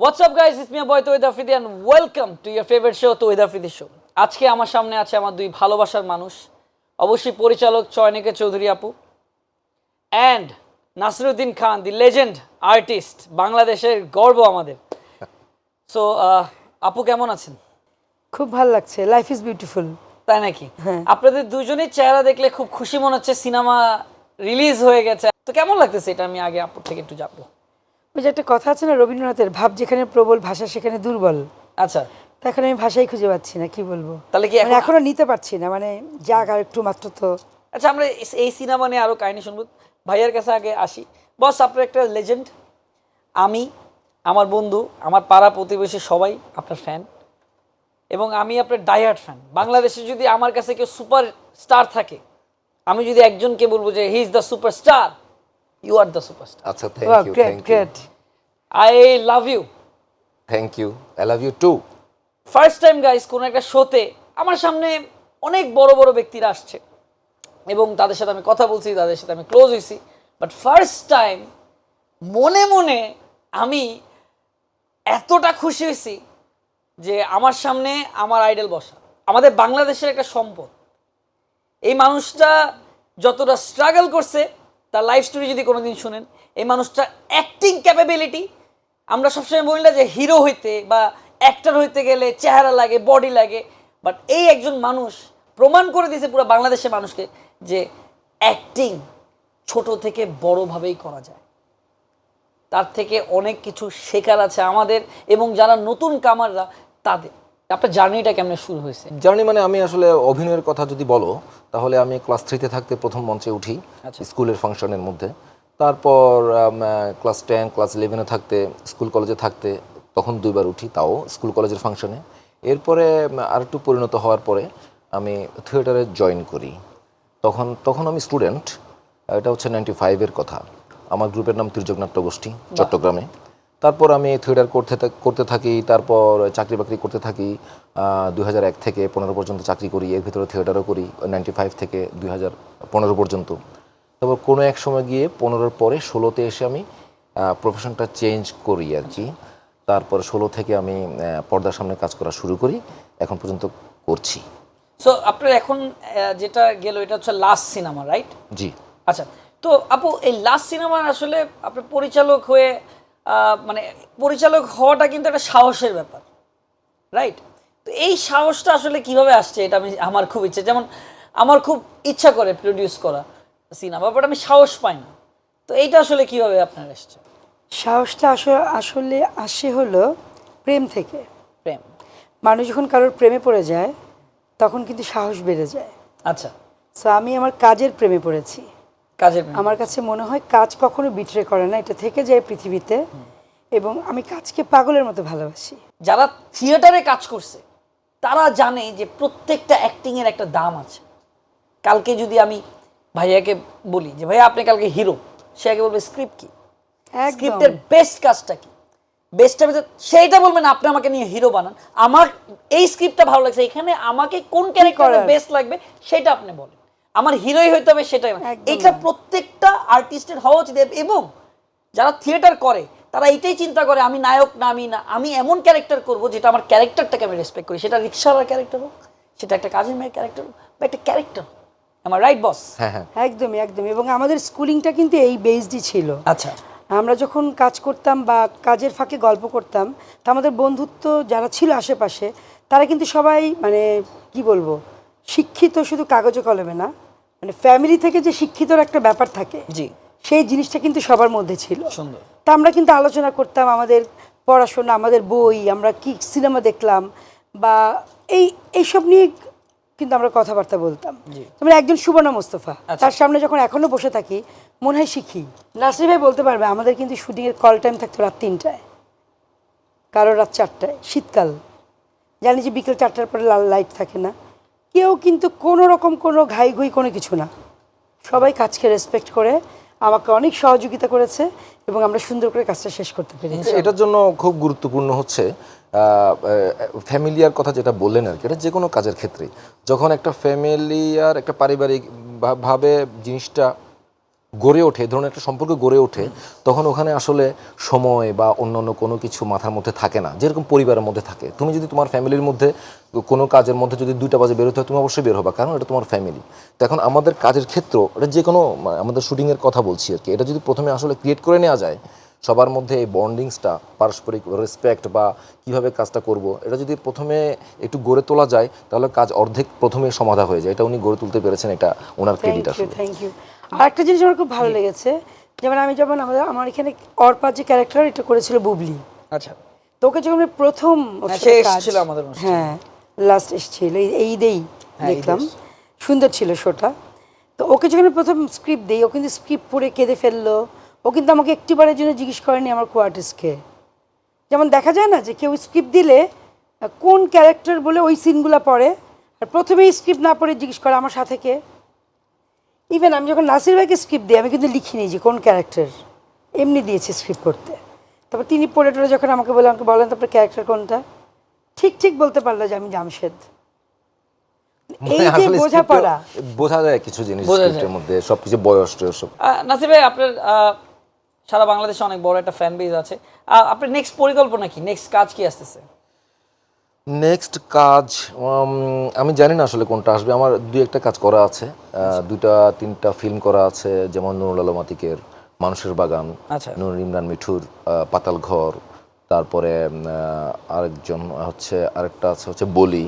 What's up guys it's me boy Tawhid Afridi and welcome to your favourite show Tawhid Afridi show আজকে আমার সামনে আছে আমার দুই ভালোবাসার মানুষ অবশ্যই পরিচালক চয়নিকা চৌধুরী আপু and Nasiruddin Khan the legend artist বাংলাদেশের গর্ব আমাদের। সো আপু কেমন আছেন? খুব ভালো লাগছে। লাইফ ইজ বিউটিফুল তাই নাকি? হ্যাঁ। আপনাদের দুজনের চেহারা দেখলে খুব খুশি মনে হচ্ছে সিনেমা রিলিজ হয়ে গেছে। তো কেমন লাগতেছে এটা আমি আগে আপুর থেকে একটু জানব? ওই যে একটা কথা আছে না রবীন্দ্রনাথের ভাব যেখানে প্রবল ভাষা সেখানে দুর্বল। আচ্ছা। তা এখন আমি ভাষাই খুঁজে পাচ্ছি না কি বলব? তাহলে কি মানে এখন এখনও নিতে পারছি না মানে যাক আর একটু মাত্র তো। আচ্ছা আমরা এই সিনেমা নিয়ে আরও কাহিনী শুনব। ভাইয়ার কাছে আগে আসি। বস আপনার একটা লেজেন্ড আমি আমার বন্ধু আমার পাড়া প্রতিবেশী সবাই আপনার ফ্যান এবং আমি আপনার ডাইহার্ট ফ্যান বাংলাদেশে যদি আমার কাছে কেউ সুপার স্টার থাকে আমি যদি একজনকে বলব যে he is the super star you are the super star আচ্ছা thank you thank you I love you thank you I love you too first time guys কোনো একটা শোতে আমার সামনে অনেক বড় বড় ব্যক্তিরা আসছে। এবং তাদের সাথে আমি কথা বলছি তাদের সাথে আমি ক্লোজ হয়েছি। বাট ফার্স্ট টাইম মনে মনে আমি এতটা খুশি হয়েছি যে আমার সামনে আমার আইডল বসা। আমাদের বাংলাদেশের একটা সম্পদ। এই মানুষটা যতটা স্ট্রাগল করছে তার লাইফ স্টোরি যদি কোনোদিন শুনেন এই মানুষটা অ্যাক্টিং ক্যাপাবিলিটি আমরা সবসময় বলি না যে হিরো হইতে বা অ্যাক্টর হইতে গেলে চেহারা লাগে বডি লাগে বাট এই একজন মানুষ প্রমাণ করে দিয়েছে পুরো বাংলাদেশের মানুষকে যে অ্যাক্টিং ছোট থেকে বড়ভাবেই করা যায়। তার থেকে অনেক কিছু শেখার আছে আমাদের এবং যারা নতুন কামাররা তাদের। আপনার জার্নিটা কেমনে শুরু হয়েছে? জার্নি মানে আমি আসলে অভিনয়ের কথা যদি বলো তাহলে আমি ক্লাস থ্রিতে থাকতে প্রথম মঞ্চে উঠি আচ্ছা। স্কুলের ফাংশনের মধ্যে। তারপর ক্লাস টেন ক্লাস ইলেভেনে থাকতে স্কুল কলেজে থাকতে তখন দুইবার উঠি তাও স্কুল কলেজের ফাংশনে এরপরে আর একটু পরিণত হওয়ার পরে আমি থিয়েটারে জয়েন করি। তখন তখন আমি স্টুডেন্ট এটা হচ্ছে নাইনটি ফাইভের কথা। আমার গ্রুপের নাম তির্যক গোষ্ঠী চট্টগ্রামে। তারপর আমি থিয়েটার করতে করতে থাকি তারপর চাকরি বাকরি করতে থাকি দুই এক থেকে পনেরো পর্যন্ত চাকরি করি এর ভিতরে থিয়েটারও করি নাইনটি ফাইভ থেকে দুই হাজার পনেরো পর্যন্ত। তারপর কোনো এক সময় গিয়ে পনেরোর পরে ষোলোতে এসে আমি প্রফেশনটা চেঞ্জ করি আর কি। তারপর ষোলো থেকে আমি পর্দার সামনে কাজ করা শুরু করি এখন পর্যন্ত করছি। সো আপনার এখন যেটা গেল এটা হচ্ছে লাস্ট সিনেমা রাইট জি। আচ্ছা তো আপু এই লাস্ট সিনেমা আসলে আপনার পরিচালক হয়ে মানে পরিচালক হওয়াটা কিন্তু একটা সাহসের ব্যাপার রাইট তো এই সাহসটা আসলে কীভাবে আসছে এটা আমি আমার খুব ইচ্ছে যেমন আমার খুব ইচ্ছা করে প্রডিউস করা। সিনেমা বাট আমি সাহস পাই না তো এইটা আসলে কীভাবে আপনার এসছে? সাহসটা আসলে আসলে আসে হলো প্রেম থেকে। প্রেম। মানুষ যখন কারোর প্রেমে পড়ে যায় তখন কিন্তু সাহস বেড়ে যায়। আচ্ছা। সো আমি আমার কাজের প্রেমে পড়েছি। কাজের আমার কাছে মনে হয় কাজ কখনো বিট্রে করে না এটা থেকে যায় পৃথিবীতে। এবং আমি কাজকে পাগলের মতো ভালোবাসি। যারা থিয়েটারে কাজ করছে তারা জানে যে প্রত্যেকটা অ্যাক্টিংয়ের একটা দাম আছে। কালকে যদি আমি ভাইয়াকে বলি যে ভাইয়া আপনি কালকে হিরো সে আগে বলবে স্ক্রিপ্ট কি? স্ক্রিপ্টের বেস্ট কাজটা কি? বেস্টটা ভিতরে সেইটা বলবেন আপনি আমাকে নিয়ে হিরো বানান। আমার এই স্ক্রিপ্টটা ভালো লাগছে। এখানে আমাকে কোন ক্যারেক্টারটা করার? বেস্ট লাগবে সেটা আপনি বলেন। আমার হিরোই হইতে হবে সেটাই না। এটা প্রত্যেকটা আর্টিস্টের হওয়া উচিত। এবং যারা থিয়েটার করে তারা এটাই চিন্তা করে আমি নায়ক না আমি না আমি এমন ক্যারেক্টার করব যেটা আমার ক্যারেক্টারটাকে আমি রেসপেক্ট করি। সেটা রিক্সাওয়ালার ক্যারেক্টার হোক সেটা একটা কাজের মেয়ের ক্যারেক্টার হোক বা একটা ক্যারেক্টার আমার রাইট বস হ্যাঁ হ্যাঁ। একদমই একদমই। এবং আমাদের স্কুলিংটা কিন্তু এই বেসডই ছিল। আচ্ছা। আমরা যখন কাজ করতাম বা কাজের ফাঁকে গল্প করতাম তা আমাদের বন্ধুত্ব যারা ছিল আশেপাশে তারা কিন্তু সবাই মানে কি বলব শিক্ষিত শুধু কাগজে কলমে না মানে ফ্যামিলি থেকে যে শিক্ষিতর একটা ব্যাপার থাকে জি। সেই জিনিসটা কিন্তু সবার মধ্যে ছিল। সুন্দর। তা আমরা কিন্তু আলোচনা করতাম আমাদের পড়াশোনা আমাদের বই আমরা কি সিনেমা দেখলাম বা এই এইসব নিয়ে কিন্তু আমরা কথাবার্তা বলতাম। যেমন একজন সুবর্ণা মোস্তফা। আচ্ছা। তার সামনে যখন এখনও বসে থাকি মনে হয় শিখি নাসরি ভাই বলতে পারবে আমাদের কিন্তু শুটিংয়ের কল টাইম থাকতো রাত তিনটায়। কারও রাত চারটায় শীতকাল। জানি যে বিকেল চারটার পরে লাল লাইট থাকে না। কেউ কিন্তু কোনো রকম কোনো ঘাই ঘুই কোনো কিছু না। সবাই কাজকে রেসপেক্ট করে আমাকে অনেক সহযোগিতা করেছে এবং আমরা সুন্দর করে কাজটা শেষ করতে পেরেছি। এটার জন্য খুব গুরুত্বপূর্ণ হচ্ছে ফ্যামিলিয়ার কথা যেটা বললেন আর কি, এটা যে কোনো কাজের ক্ষেত্রে যখন একটা ফ্যামিলিয়ার একটা পারিবারিক ভাবে জিনিসটা গড়ে ওঠে, এই ধরনের একটা সম্পর্ক গড়ে ওঠে, তখন ওখানে আসলে সময় বা অন্যান্য কোনো কিছু মাথার মধ্যে থাকে না, যেরকম পরিবারের মধ্যে থাকে। তুমি যদি তোমার ফ্যামিলির মধ্যে কোনো কাজের মধ্যে যদি দুইটা বাজে বেরোতে হয়, তুমি অবশ্যই বের হবা, কারণ এটা তোমার ফ্যামিলি। তো এখন আমাদের কাজের ক্ষেত্র, এটা যে কোনো মানে আমাদের শুটিংয়ের কথা বলছি আর কি, এটা যদি প্রথমে আসলে ক্রিয়েট করে নেওয়া যায় সবার মধ্যে এই বন্ডিংসটা পারস্পরিক রেসপেক্ট বা কীভাবে কাজটা করব এটা যদি প্রথমে একটু গড়ে তোলা যায় তাহলে কাজ অর্ধেক প্রথমে সমাধা হয়ে যায়। এটা উনি গড়ে তুলতে পেরেছেন এটা ওনার ক্রেডিট থ্যাংক ইউ আসলে। থ্যাংক ইউ আর একটা জিনিস আমার খুব ভালো লেগেছে যেমন আমি যেমন আমাদের আমার এখানে অর্পা যে ক্যারেক্টার এটা করেছিল বুবলি। আচ্ছা। তোকে যখন আমি প্রথম হ্যাঁ, এসেছিল আমাদের। হ্যাঁ লাস্ট এসেছিল এই এই ঈদেই হ্যাঁ, দেখলাম। সুন্দর ছিল শোটা তো ওকে যখন আমি প্রথম স্ক্রিপ্ট দিই ও কিন্তু স্ক্রিপ্ট পড়ে কেঁদে ফেলল। ও কিন্তু আমাকে একটিবারের জন্য জিজ্ঞেস করেনি আমার কোয়ার্টিসকে যেমন দেখা যায় না যে কেউ স্ক্রিপ্ট দিলে কোন ক্যারেক্টার বলে ওই সিনগুলো পড়ে আর প্রথমেই স্ক্রিপ্ট না পড়ে জিজ্ঞেস করে আমার সাথে কে। ইভেন আমি যখন নাসির ভাইকে স্ক্রিপ্ট দিই আমি কিন্তু লিখিনি যে কোন ক্যারেক্টার। এমনি দিয়েছি স্ক্রিপ্ট করতে। তারপর তিনি পড়ে টড়ে যখন আমাকে বলে আমাকে বলেন তারপর ক্যারেক্টার কোনটা? ঠিক ঠিক বলতে পারল যে আমি জামশেদ। এই যে বোঝাপড়া। বোঝা যায় কিছু জিনিস মধ্যে সবকিছু বয়স টয়স নাসির ভাই আপনার আহ, সারা বাংলাদেশে অনেক বড় একটা ফ্যান বেজ আছে। আর আপনার নেক্সট পরিকল্পনা কি? নেক্সট কাজ কি আসতেছে? নেক্সট কাজ আমি জানি না আসলে কোনটা আসবে। আমার দুই একটা কাজ করা আছে। আহ, দুইটা তিনটা ফিল্ম করা আছে যেমন নুরুল আলম আতিকের মানুষের বাগান আচ্ছা। নুর ইমরান মিঠুর পাতাল ঘর তারপরে আরেকজন হচ্ছে আরেকটা আছে হচ্ছে বলি।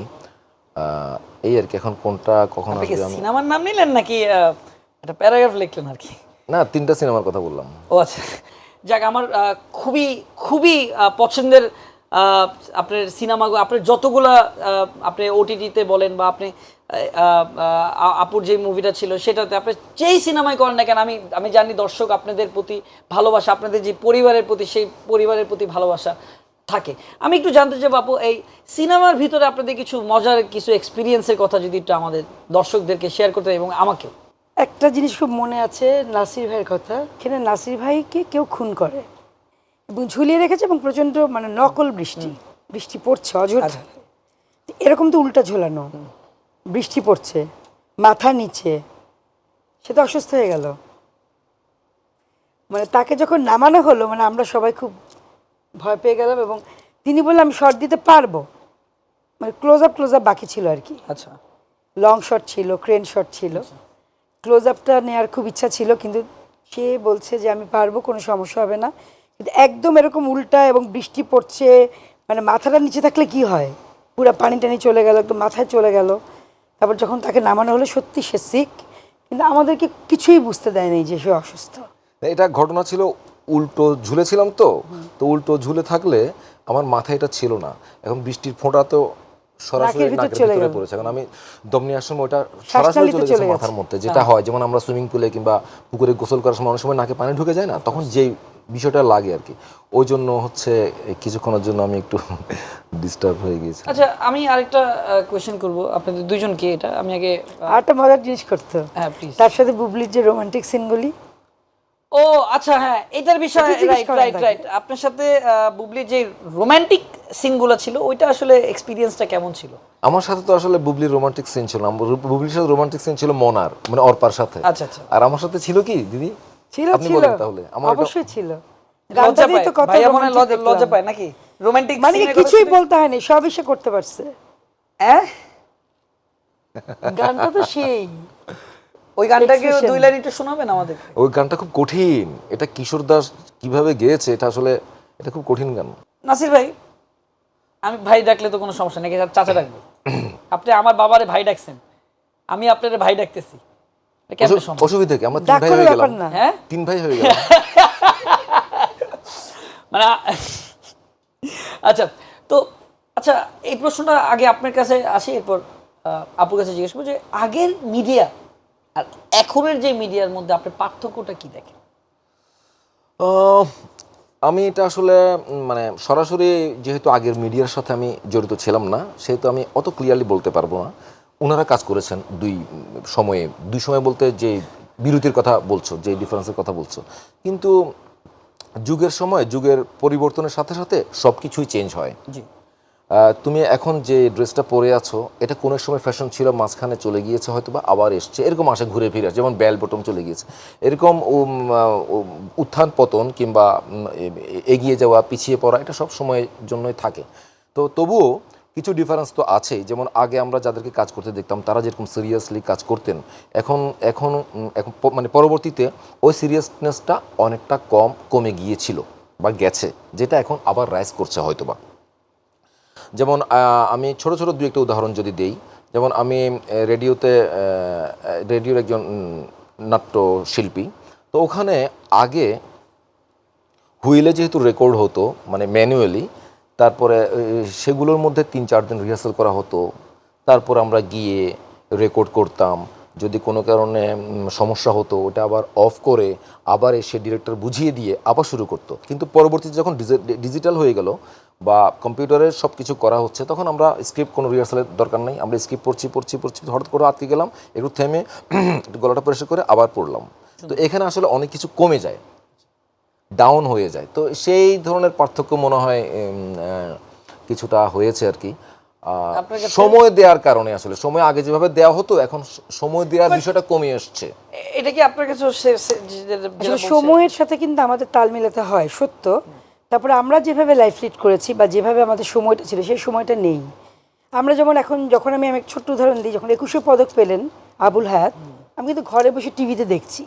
আহ, এই আর কি। এখন কোনটা কখন আসবে সিনেমার নাম নিলেন নাকি একটা প্যারাগ্রাফ লিখলেন আর কি? না, তিনটা সিনেমার কথা বললাম। ও আচ্ছা। যাক, আমার খুবই খুবই পছন্দের আপনার সিনেমা আপনার যতগুলা আপনি ওটিটিতে বলেন বা আপনি আপুর যে মুভিটা ছিল সেটাতে আপনি যেই সিনেমায় করেন না কেন, আমি আমি জানি দর্শক আপনাদের প্রতি ভালোবাসা, আপনাদের যে পরিবারের প্রতি, সেই পরিবারের প্রতি ভালোবাসা থাকে। আমি একটু জানতে চাই বাপু, এই সিনেমার ভিতরে আপনাদের কিছু মজার কিছু এক্সপিরিয়েন্সের কথা যদি একটু আমাদের দর্শকদেরকে শেয়ার করতে এবং আমাকেও। একটা জিনিস খুব মনে আছে নাসির ভাইয়ের কথা। এখানে নাসির ভাইকে কেউ খুন করে এবং ঝুলিয়ে রেখেছে এবং প্রচণ্ড মানে নকল বৃষ্টি। বৃষ্টি পড়ছে অঝোর ধারায়। তো এরকম তো উল্টা ঝোলানো। বৃষ্টি পড়ছে মাথা নিচে। সে তো অসুস্থ হয়ে গেল। মানে তাকে যখন নামানো হলো মানে আমরা সবাই খুব ভয় পেয়ে গেলাম এবং তিনি বললেন আমি শর্ট দিতে পারব। মানে ক্লোজ আপ ক্লোজ আপ বাকি ছিল আর কি। আচ্ছা। লং শট ছিল ক্রেন শট ছিল। ক্লোজ আপটা নেওয়ার খুব ইচ্ছা ছিল, কিন্তু সে বলছে যে আমি পারব, কোনো সমস্যা হবে না। কিন্তু একদম এরকম উল্টা এবং বৃষ্টি পড়ছে মানে মাথাটা নিচে থাকলে কি হয়? পুরো পানি টানি চলে গেল, একদম মাথায় চলে গেল। তারপর যখন তাকে নামানো হলো, সত্যি সে সিক কিন্তু আমাদেরকে কিছুই বুঝতে দেয়নি যে সে অসুস্থ। এটা ঘটনা ছিল উল্টো ঝুলেছিলাম তো তো উল্টো ঝুলে থাকলে আমার মাথায় এটা ছিল না। এখন বৃষ্টির ফোঁটা তো সরাসরি নাকের ভিতর পড়েছে। এখন আমি দম নেওয়ার সময় ওটা সরাসরি চলে গেছে গেছে। মাথার মধ্যে। যেটা হয়। যেমন আমরা সুইমিং পুলে কিংবা পুকুরে গোসল করার সময় অনেক সময় নাকে পানি ঢুকে যায় না তখন যেই বিষয়টা লাগে আর কি। ওই জন্য হচ্ছে কিছুক্ষণের জন্য আমি একটু ডিস্টার্ব হয়ে গিয়েছি আচ্ছা আমি আরেকটা কোয়েশ্চেন করব। আপনাদের দুজনকে এটা? আমি আগে আহ, আর মজার জিনিস করতো। হ্যাঁ প্লিজ তার সাথে বুবলির যে রোমান্টিক সিনগুলি ও আচ্ছা হ্যাঁ এটার বিষয়ে রাইট রাইট রাইট আপনার সাথে বুবলির যে রোমান্টিক সিনগুলো ছিল ওইটা আসলে এক্সপিরিয়েন্সটা কেমন ছিল? আমার সাথে তো আসলে বুবলির রোমান্টিক সিন ছিল বুবলির সাথে রোমান্টিক সিন ছিল মনার মানে অর্পার সাথে। আচ্ছা আচ্ছা। আর আমার সাথে ছিল কি দিদি? ছিল আপনি বলেন তাহলে। আমার অবশ্যই ছিল। লজ্জা পায় তো কত মনে লজ্জা- পায় নাকি? রোমান্টিক মানে কিছুই বলতে হয়নি সবই সে করতে পারছে। হ্যাঁ গানটা তো সেই। ওই গানটাকে. দুই লাইন একটু শোনাবেন আমাদের? ওই গানটা খুব কঠিন। এটা কিশোর দাস কীভাবে গেয়েছে এটা আসলে এটা খুব কঠিন গান। নাসির ভাই আমি ভাই ডাকলে তো কোনো সমস্যা নেই চাচা ডাকবো? আপনি আমার বাবারে ভাই ডাকছেন আমি আপনার ভাই ডাকতেছি? অসুবিধা কি? আমরা তিন ভাই হয়ে গেলাম। না। হ্যাঁ? তিন ভাই হয়ে গেলাম। মানে আচ্ছা তো আচ্ছা এই প্রশ্নটা আগে আপনার কাছে আসি এরপর আহ, আপুর কাছে জিজ্ঞেস করব যে আগের মিডিয়া আর এখনের যে মিডিয়ার মধ্যে আপনি পার্থক্যটা কি দেখেন? আমি এটা আসলে মানে সরাসরি যেহেতু আগের মিডিয়ার সাথে আমি জড়িত ছিলাম না সেহেতু আমি অত ক্লিয়ারলি বলতে পারব না। ওনারা কাজ করেছেন দুই সময়ে দুই সময় বলতে যে বিরতির কথা বলছো যে ডিফারেন্সের কথা বলছো। কিন্তু যুগের সময় যুগের পরিবর্তনের সাথে সাথে সব কিছুই চেঞ্জ হয়। জি। তুমি এখন যে ড্রেসটা পরে আছো এটা কোনো সময় ফ্যাশন ছিল মাঝখানে চলে গিয়েছে হয়তো বা আবার এসছে। এরকম আসে ঘুরে ফিরে আসে, যেমন বেল বটম চলে গিয়েছে। এরকম উত্থান পতন কিংবা এগিয়ে যাওয়া পিছিয়ে পড়া এটা সব সময়ের জন্যই থাকে। তো তবুও কিছু ডিফারেন্স তো আছেই যেমন আগে আমরা যাদেরকে কাজ করতে দেখতাম তারা যেরকম সিরিয়াসলি কাজ করতেন এখন এখন এখন মানে পরবর্তীতে ওই সিরিয়াসনেসটা অনেকটা কম কমে গিয়েছিল বা গেছে যেটা এখন আবার রাইজ করছে হয়তোবা। যেমন আমি ছোট ছোট দু একটা উদাহরণ যদি দেই, যেমন আমি রেডিওতে রেডিওর একজন নাট্য শিল্পী তো ওখানে আগে হুইলে যেহেতু রেকর্ড হতো মানে ম্যানুয়ালি, তারপরে সেগুলোর মধ্যে তিন চার দিন রিহার্সাল করা হতো, তারপর আমরা গিয়ে রেকর্ড করতাম, যদি কোনো কারণে সমস্যা হতো, ওটা আবার অফ করে আবার এসে ডিরেক্টর বুঝিয়ে দিয়ে আবার শুরু করতো। কিন্তু পরবর্তীতে যখন ডিজিটাল হয়ে গেল বা কম্পিউটারে সব কিছু করা হচ্ছে তখন আমরা স্ক্রিপ্ট কোনো রিহার্সালের দরকার নেই। আমরা স্ক্রিপ্ট পড়ছি পড়ছি পড়ছি হঠাৎ করে আটকে গেলাম একটু থেমে একটু গলাটা পরিষ্কার করে আবার পড়লাম। তো এখানে আসলে অনেক কিছু কমে যায় ডাউন হয়ে যায়। তো সেই ধরনের পার্থক্য মনে হয় কিছুটা হয়েছে আর কি। সময় দেওয়ার কারণে আসলে সময় আগে যেভাবে দেওয়া হতো এখন সময় দেওয়ার বিষয়টা কমে আসছে এটা কি আপনার কাছে সময়ের সাথে কিন্তু আমাদের তাল মেলাতে হয় সত্য। তারপরে আমরা যেভাবে লাইফ লিড করেছি বা যেভাবে আমাদের সময়টা ছিল, সেই সময়টা নেই। আমরা যেমন এখন, যখন আমি এক ছোট্ট উদাহরণ দিই, যখন একুশে পদক পেলেন আবুল হায়াত, আমি কিন্তু ঘরে বসে টিভিতে দেখছি।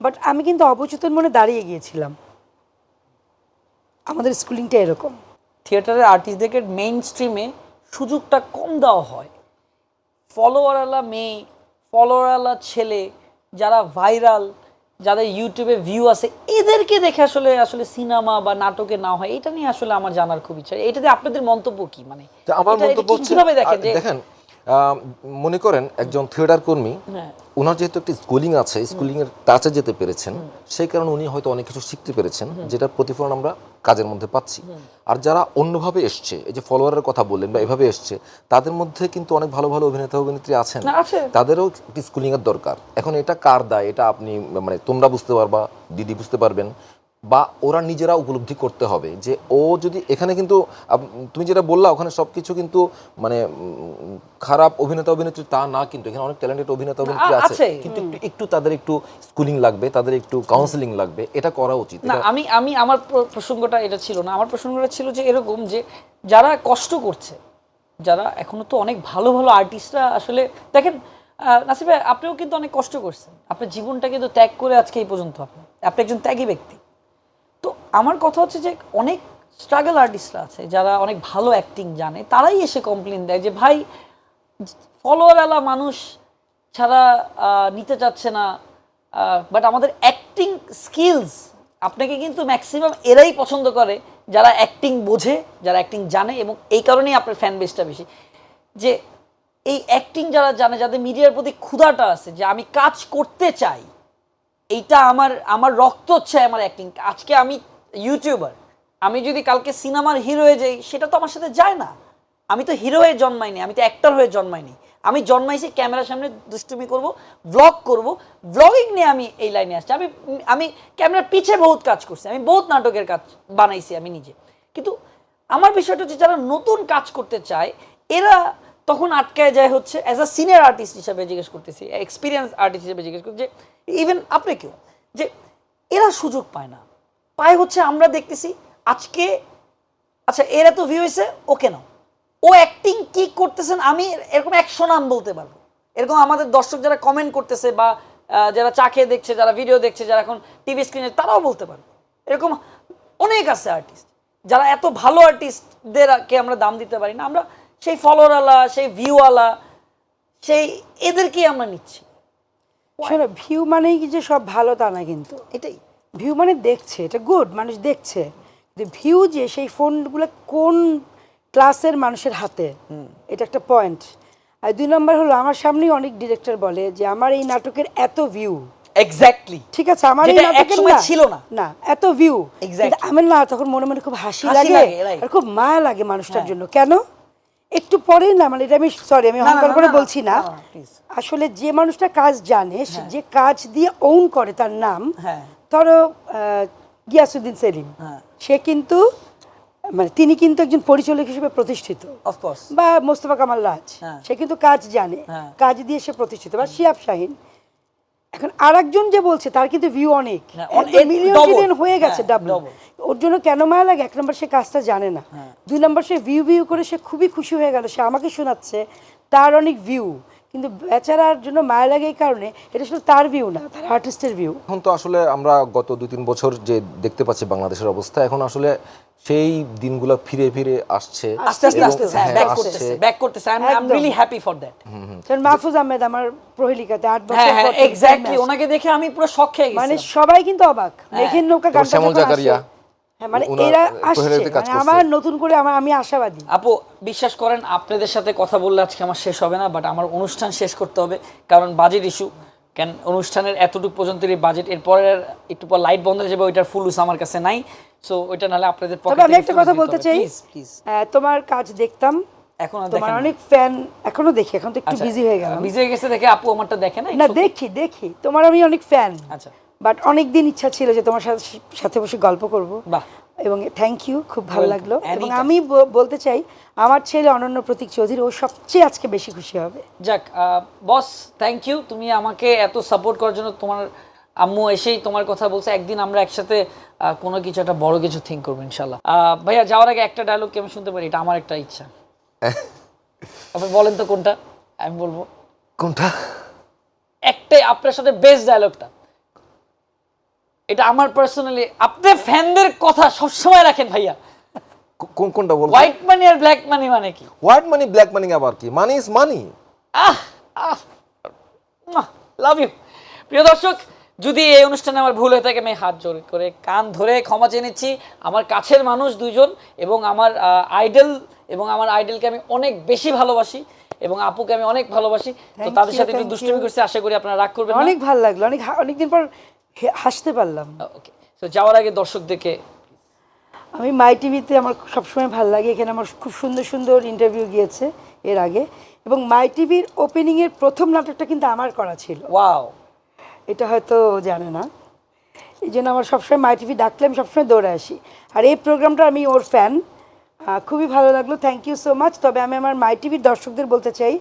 বাট আমি কিন্তু অবচেতন মনে দাঁড়িয়ে গিয়েছিলাম। আমাদের স্কুলিংটা এরকম। থিয়েটারের আর্টিস্টদেরকে মেইন স্ট্রিমে সুযোগটা কম দেওয়া হয়। ফলোয়ারওয়ালা মেয়ে ফলোয়ারওয়ালা ছেলে, যারা ভাইরাল যাদের ইউটিউবে ভিউ আছে এদেরকে দেখে আসলে আসলে সিনেমা বা নাটকে না হয় এটা নিয়ে আসলে আমার জানার খুব ইচ্ছা। এটাতে আপনাদের মন্তব্য কি? মানে আমার মন্তব্য কীভাবে দেখেন দেখেন মনে করেন একজন থিয়েটার কর্মী হ্যাঁ। ওনার যেহেতু একটি স্কুলিং আছে স্কুলিং এর টাচে যেতে পেরেছেন সেই কারণে উনি হয়তো অনেক কিছু শিখতে পেরেছেন যেটার প্রতিফলন আমরা কাজের মধ্যে পাচ্ছি। আর যারা অন্যভাবে এসছে এই যে ফলোয়ারের কথা বললেন বা এভাবে এসছে তাদের মধ্যে কিন্তু অনেক ভালো ভালো অভিনেতা অভিনেত্রী আছেন। তাদেরও একটি স্কুলিং এর দরকার। এখন এটা কার দায়? এটা আপনি মানে তোমরা বুঝতে পারবা দিদি বুঝতে পারবেন। বা ওরা নিজেরা উপলব্ধি করতে হবে যে ও যদি এখানে কিন্তু তুমি যেটা বললা ওখানে সবকিছু কিন্তু মানে খারাপ অভিনেতা অভিনেত্রী তা না কিন্তু এখানে অনেক ট্যালেন্টেড অভিনেতা অভিনেত্রী আছে। কিন্তু একটু একটু তাদের একটু স্কুলিং লাগবে তাদের একটু কাউন্সিলিং লাগবে এটা করা উচিত। না আমি আমি আমার প্রসঙ্গটা এটা ছিল না আমার প্রসঙ্গটা ছিল যে এরকম যে যারা কষ্ট করছে যারা এখনও তো অনেক ভালো ভালো আর্টিস্টরা আসলে দেখেন ভাই আপনিও কিন্তু অনেক কষ্ট করছেন। আপনার জীবনটা কিন্তু ত্যাগ করে আজকে এই পর্যন্ত আপনি। আপনি একজন ত্যাগী ব্যক্তি। তো আমার কথা হচ্ছে যে অনেক স্ট্রাগল আর্টিস্টরা আছে, যারা অনেক ভালো অ্যাক্টিং জানে, তারাই এসে কমপ্লেন দেয় যে, ভাই ফলোয়ারওয়ালা মানুষ ছাড়া নিতে চাচ্ছে না বাট আমাদের অ্যাক্টিং স্কিলস আপনাকে কিন্তু ম্যাক্সিমাম এরাই পছন্দ করে, যারা অ্যাক্টিং বোঝে, যারা অ্যাক্টিং জানে এবং এই কারণেই আপনার ফ্যান বেসটা বেশি। যে এই অ্যাক্টিং যারা জানে, যাদের মিডিয়ার প্রতি ক্ষুধাটা আছে, যে আমি কাজ করতে চাই এইটা আমার আমার রক্ত হচ্ছে আমার অ্যাক্টিং আজকে আমি ইউটিউবার আমি যদি কালকে সিনেমার হিরো হয়ে যাই, সেটা তো আমার সাথে যায় না। আমি তো হিরো হয়ে জন্মাইনি, আমি তো অ্যাক্টর হয়ে জন্মাইনি। আমি জন্মাইছি ক্যামেরার সামনে, দুষ্টুমি করব ব্লগ করব। ব্লগিং নিয়ে আমি এই লাইনে আসছি। আমি আমি ক্যামেরার পিছে বহুত কাজ করছি, আমি বহুত নাটকের কাজ বানাইছি আমি নিজে। কিন্তু আমার বিষয়টা হচ্ছে যারা নতুন কাজ করতে চায়, এরা তখন আটকায় যায় হচ্ছে অ্যাজ আ সিনিয়র আর্টিস্ট হিসাবে জিজ্ঞেস করতেছি এক্সপিরিয়েন্স আর্টিস্ট হিসেবে জিজ্ঞেস করছি যে ইভেন আপনি কেউ? যে এরা সুযোগ পায় না। পায় হচ্ছে আমরা দেখতেছি আজকে আচ্ছা এর এত ভিউ হয়েছে, ওকে নাও। ও অ্যাক্টিং কি করতেছেন আমি এরকম একশো নাম বলতে পারব। এরকম আমাদের দর্শক যারা কমেন্ট করতেছে বা যারা চা খেয়ে দেখছে, যারা ভিডিও দেখছে, যারা এখন টিভি স্ক্রিনে তারাও বলতে পারবে। এরকম অনেক আছে আর্টিস্ট যারা এত ভালো আর্টিস্টদেরকে আমরা দাম দিতে পারি না, আমরা সেই ফলোয়ারওয়ালা সেই ভিউওয়ালা সেই এদেরকেই আমরা নিচ্ছি। শোনো ভিউ মানেই কি যে সব ভালো তা না কিন্তু। এটাই। ভিউ মানে দেখছে এটা গুড মানুষ দেখছে। কিন্তু ভিউ যে সেই ফোনগুলো কোন ক্লাসের মানুষের হাতে এটা একটা পয়েন্ট আর দুই নম্বর হলো আমার সামনেই অনেক ডিরেক্টর বলে যে আমার এই নাটকের এত ভিউ এক্স্যাক্টলি ঠিক আছে আমার এই নাটকের না ছিল না। না এত ভিউ. আমার না তখন মনে মনে খুব হাসি লাগে, আর খুব মায়া লাগে মানুষটার হ্যাঁ। জন্য। কেন? একটু পরে না মানে এটা আমি সরি আমি অহংকার করে বলছি না. আসলে যে মানুষটা কাজ জানে যে কাজ দিয়ে ওন করে তার নাম হ্যাঁ। ধরো গিয়াসুদ্দিন সেলিম হ্যাঁ। সে কিন্তু মানে তিনি কিন্তু একজন পরিচালক হিসেবে প্রতিষ্ঠিত বা মোস্তফা কামাল রাজ হ্যাঁ। সে কিন্তু কাজ জানে হ্যাঁ। কাজ দিয়ে সে প্রতিষ্ঠিত বা শিয়াব শাহিন এখন আরেকজন যে বলছে তার কিন্তু ভিউ অনেক। হ্যাঁ, মিলিয়ন হয়ে গেছে হ্যাঁ, ডাবল ওর জন্য কেন মায়া লাগে? এক নম্বর সে কাজটা জানে না। হ্যাঁ। দুই নম্বর সে ভিউ ভিউ করে সে খুবই খুশি হয়ে গেল। সে আমাকে শোনাচ্ছে তার অনেক ভিউ কিন্তু বেচারার জন্য মায়া লাগে এই কারণে এটা শুধু তার ভিউ না তার আর্টিস্টের ভিউ এখন তো আসলে আমরা গত দুই তিন বছর যে দেখতে পাচ্ছি বাংলাদেশের অবস্থা এখন আসলে সেই দিনগুলো ফিরে ফিরে আসছে। আস্তে আস্তে আস্তে হ্যাঁ, ব্যাক। করতেছে ব্যাক করতেছে। I am really happy for that যেমন মাহফুজ আহমেদ আমার প্রহেলিকাতে আট বছর হ্যাঁ হ্যাঁ পর এক্স্যাক্টলি ওনাকে দেখে আমি পুরো শক খেয়ে মানে সবাই কিন্তু অবাক। মেঘের নৌকা তারপর গানটা শ্যামল জাকারিয়া, হ্যাঁ মানে এরা আসছে প্রহেলিকাতে কাজ মানে করছে। আমার নতুন করে আমার আমি আশাবাদী। আপু বিশ্বাস করেন আপনাদের সাথে কথা বললে আজকে আমার শেষ হবে না বাট আমার অনুষ্ঠান শেষ করতে হবে কারণ বাজেট ইস্যু কেন অনুষ্ঠানের এতটুকু পর্যন্ত বাজেট এরপরে একটু পর লাইট বন্ধ হয়ে যাবে ওইটার ফুল আমার কাছে নাই। সো ওইটা নাহলে আপনাদের তবে আমি একটা কথা বলতে চাই তোমার কাজ দেখতাম এখন তোমার অনেক ফ্যান এখনও দেখি এখন তো একটু আচ্ছা, বিজি হয়ে গেলাম। বিজি হয়ে গেছে দেখে আপু আমারটা দেখে না না দেখি দেখি তোমার আমি অনেক ফ্যান আচ্ছা। বাট অনেক দিন ইচ্ছা ছিল যে তোমার সাথে সাথে বসে গল্প করব। বাহ। এবং থ্যাংক ইউ খুব ভালো লাগল। এবং আমি বলতে চাই আমার ছেলে অনন্য প্রতীক চৌধুরী ও সবচেয়ে আজকে বেশি খুশি হবে। যাক বস থ্যাংক ইউ তুমি আমাকে এত সাপোর্ট করার জন্য তোমার আম্মু এসেই তোমার কথা বলছে। একদিন আমরা একসাথে কোনো কিছু একটা বড় কিছু থিঙ্ক করব ইনশাল্লাহ ভাইয়া যাওয়ার আগে একটা ডায়লগ কি আমি শুনতে পারি? এটা আমার একটা ইচ্ছা। আপনি বলেন তো কোনটা? আমি বলব। কোনটা? একটাই আপনার সাথে বেস্ট ডায়লগটা এটা আমার পার্সোনালি আপনি ফ্যানদের কথা সবসময় রাখেন ভাইয়া। কোন কোনটা বলব হোয়াইট মানি আর ব্ল্যাক মানি মানে কি? হোয়াইট মানি ব্ল্যাক মানি আবার কি? Money is money ah ah love you প্রিয় দর্শক যদি এই অনুষ্ঠানে আমার ভুল হয়ে থাকে আমি হাত জোর করে কান ধরে ক্ষমা চেয়ে নিচ্ছি। আমার কাছের মানুষ দুইজন এবং আমার আইডল এবং আমার আইডলকে আমি অনেক বেশি ভালোবাসি এবং আপুকে আমি অনেক ভালোবাসি। তো তাদের সাথে একটু দুষ্টুমি করছি আশা করি আপনারা রাগ করবেন অনেক ভালো লাগল অনেক অনেকদিন পর হাসতে পারলাম। ওকে তো যাওয়ার আগে দর্শকদেরকে আমি মাই টিভিতে আমার সবসময় ভালো লাগে। এখানে আমার খুব সুন্দর সুন্দর ইন্টারভিউ গিয়েছে এর আগে। এবং মাই টিভির ওপেনিংয়ের প্রথম নাটকটা কিন্তু আমার করা ছিল। ওয়াও এটা হয়তো জানে না। এই জন্য আমার সবসময় মাই টিভি ডাকলে আমি সবসময় দৌড়ে আসি। আর এই প্রোগ্রামটা আমি ওর ফ্যান খুবই ভালো লাগল। থ্যাংক ইউ সো মাচ তবে আমি আমার মাই টিভির দর্শকদের বলতে চাই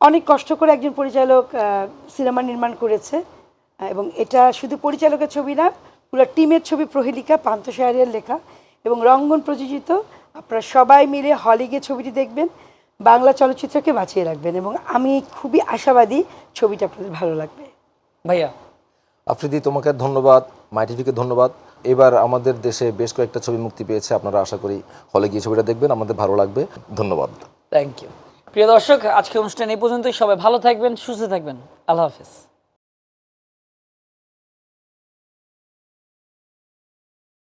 অনেক কষ্ট করে একজন পরিচালক সিনেমা নির্মাণ করেছে। এবং এটা শুধু পরিচালকের ছবি না পুরো টিমের ছবি প্রহেলিকা পান্ত শাহরিয়ার লেখা এবং রঙ্গন প্রযোজিত। আপনারা সবাই মিলে হলে গিয়ে ছবিটি দেখবেন বাংলা চলচ্চিত্রকে বাঁচিয়ে রাখবেন এবং আমি খুবই আশাবাদী ছবিটা আপনাদের ভালো লাগবে। ভাইয়া। আফ্রিদি তোমাকে ধন্যবাদ মাই টিভিকে ধন্যবাদ। এবার আমাদের দেশে বেশ কয়েকটা ছবি মুক্তি পেয়েছে আপনারা আশা করি হলে গিয়ে ছবিটা দেখবেন আমাদের ভালো লাগবে। ধন্যবাদ। থ্যাংক ইউ প্রিয় দর্শক আজকে অনুষ্ঠান এই পর্যন্তই। সবাই ভালো থাকবেন সুস্থ থাকবেন। আল্লাহ হাফেজ।